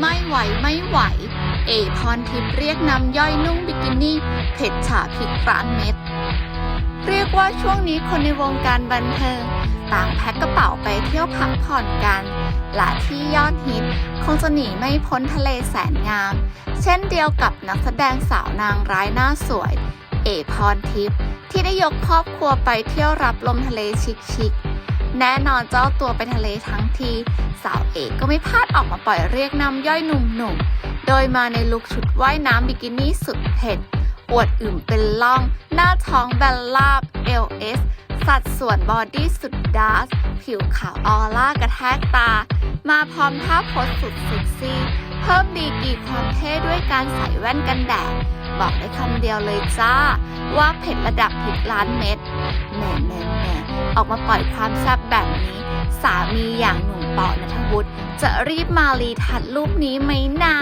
ไม่ไหวไม่ไหว เอพรทิพย์เรียกน้ำย่อยนุ่งบิกินี่เผ็ดฉาพริกร้านเม็ด เรียกว่าช่วงนี้คนในวงการบันเทิง ต่างแพ็คกระเป๋าไปเที่ยวพักผ่อนกันและที่ยอดฮิต คงจะหนีไม่พ้นทะเลแสนงาม เช่นเดียวกับนักแสดงสาวนางร้ายหน้าสวย เอพรทิพย์ที่ได้ยกครอบครัวไปเที่ยวรับลมทะเลชิคๆ แน่นอนเจ้าตัวไปทะเลทั้งที สาวเอกก็ไม่พลาดออกมาปล่อยเรียกน้ำย่อยหนุ่มๆ โดยมาในลุคชุดว่ายน้ำบิกินี่สุดเผ็ด อวดอึมเป็นล่อง หน้าท้องแบนลาบ LS สัดส่วนบอดี้สุดดาร์สผิวขาวออร่ากระแทกตา มาพร้อมท่าโพสสุดเซ็กซี่ เพิ่มดีกรีความเท่ด้วยการใส่แว่นกันแดด บอกได้คำเดียวเลยจ้า ว่าเผ็ดระดับพริกล้านเม็ดแหน่แหน่แหน่ออกมาปล่อยความแซ่บแบบนี้ สามีอย่างหนุ่มปอนัทวุฒิจะรีบมารีทัดรูปนี้ไหมนะ